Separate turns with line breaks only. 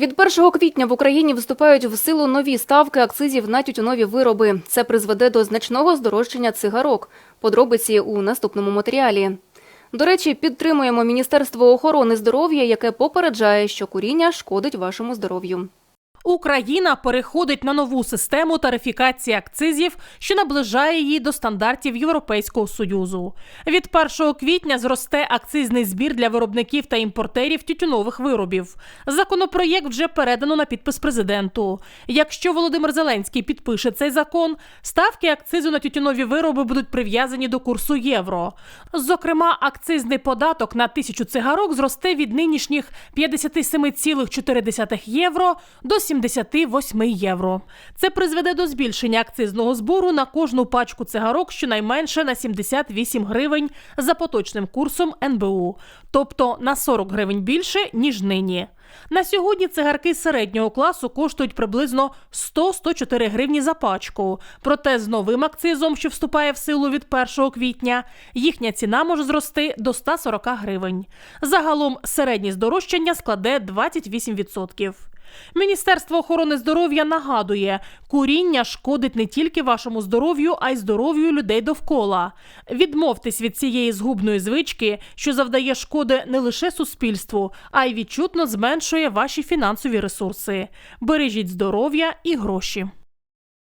Від 1 квітня в Україні вступають в силу нові ставки акцизів на тютюнові вироби. Це призведе до значного здорожчання цигарок. Подробиці у наступному матеріалі. До речі, підтримуємо Міністерство охорони здоров'я, яке попереджає, що куріння шкодить вашому здоров'ю.
Україна переходить на нову систему тарифікації акцизів, що наближає її до стандартів Європейського союзу. Від 1 квітня зросте акцизний збір для виробників та імпортерів тютюнових виробів. Законопроєкт вже передано на підпис президенту. Якщо Володимир Зеленський підпише цей закон, ставки акцизу на тютюнові вироби будуть прив'язані до курсу євро. Зокрема, акцизний податок на тисячу цигарок зросте від нинішніх 57,4 євро до 78 євро. Це призведе до збільшення акцизного збору на кожну пачку цигарок щонайменше на 78 гривень за поточним курсом НБУ, тобто на 40 гривень більше ніж нині. На сьогодні цигарки середнього класу коштують приблизно 100-104 гривні за пачку. Проте з новим акцизом, що вступає в силу від 1 квітня, їхня ціна може зрости до 140 гривень. Загалом середнє здорожчання складе 28%. Міністерство охорони здоров'я нагадує, куріння шкодить не тільки вашому здоров'ю, а й здоров'ю людей довкола. Відмовтесь від цієї згубної звички, що завдає шкоди не лише суспільству, а й відчутно зменшує ваші фінансові ресурси. Бережіть здоров'я і гроші.